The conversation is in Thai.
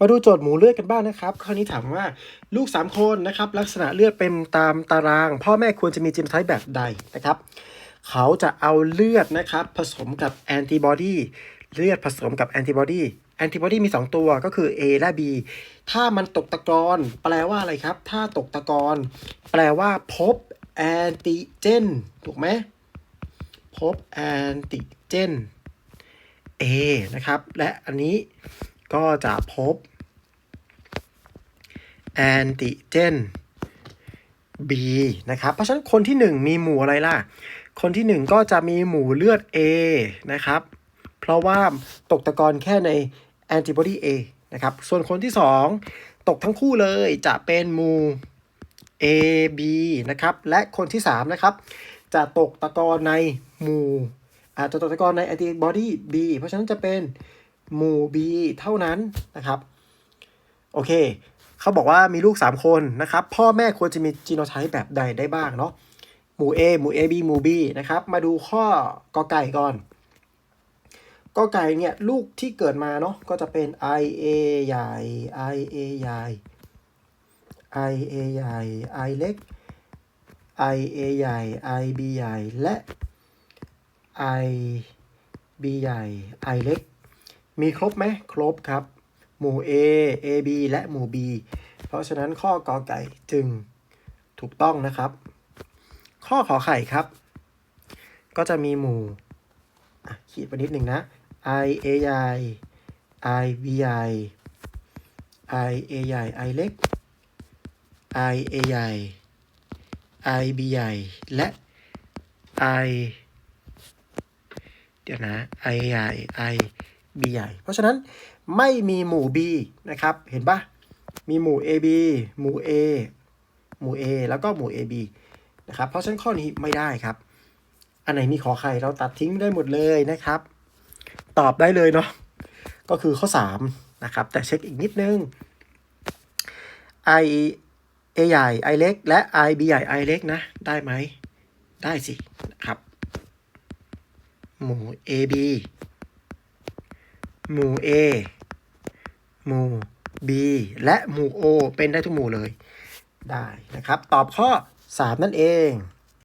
มาดูโจทย์หมูเลือดกันบ้างนะครับ ข้อนี้ถามว่าลูก 3 คนนะครับลักษณะเลือดเป็นตามตาราง พ่อแม่ควรจะมีจีโนไทป์แบบใดนะครับ เขาจะเอาเลือดนะครับผสมกับแอนติบอดีเลือดผสมกับแอนติบอดีแอนติบอดีมี 2 ตัวก็คือ A และ B ถ้ามันตกตะกอนแปลว่าอะไรครับ ถ้าตกตะกอนแปลว่าพบแอนติเจนถูกไหมพบแอนติเจน A นะครับ และอันนี้ ก็จะพบแอนติเจน B นะครับ เพราะฉะนั้นคนที่ 1 มีหมู่อะไรล่ะ คนที่ 1 ก็จะมีหมู่เลือด A นะครับ เพราะว่าตกตะกอนแค่ในแอนติบอดี A นะครับ ส่วนคนที่ 2 ตกทั้งคู่เลยจะเป็นหมู่ A B นะครับ และคนที่ 3 นะครับ จะตกตะกอนในหมู่อาจจะตกตะกอนในแอนติบอดี B เพราะฉะนั้นจะเป็น หมู่ B เท่านั้นนะครับ โอเค เขาบอกว่ามีลูก 3 คนนะครับ พ่อแม่ควรจะมีจีโนไทป์แบบใดได้บ้างเนาะหมู่ A หมู่ AB หมู่ B นะครับ มาดูข้อกอไก่ก่อนกอไก่เนี่ยลูกที่เกิดมาเนาะก็จะเป็น IA ใหญ่ IA ใหญ่ IA ใหญ่ I เล็ก IA ใหญ่ IB ใหญ่และ IB ใหญ่ I เล็ก มีครบไหมครบครับ หมู่ A AB และหมู่ B เพราะฉะนั้นข้อกอไก่จึงถูกต้องนะครับ ข้อขอไข่ครับ ก็จะมีหมู่ขีดไปนิดหนึ่งนะ I A ใหญ่ I B ใหญ่ I A ใหญ่ I เล็ก I A ใหญ่ I B ใหญ่และ I เดี๋ยวนะ I ใหญ่ I B ใหญ่เพราะฉะนั้นไม่มีหมู่ B นะครับ เห็นปะมีหมู่ AB หมู่ A หมู่ A แล้วก็หมู่ AB นะครับ เพราะฉะนั้นข้อนี้ไม่ได้ครับ อันไหนมีขอไข่เราตัดทิ้งได้หมดเลยนะครับ ตอบได้เลยเนาะ ก็คือข้อ 3 นะครับ แต่เช็คอีกนิดนึง I A ใหญ่ I เล็ก และ I B ใหญ่ I เล็กนะ ได้ไหม ได้สิ นะครับ หมู่ AB หมู่ A หมู่ B และหมู่ O เป็นได้ทุกหมู่เลย ได้นะครับ ตอบข้อ 3 นั่นเอง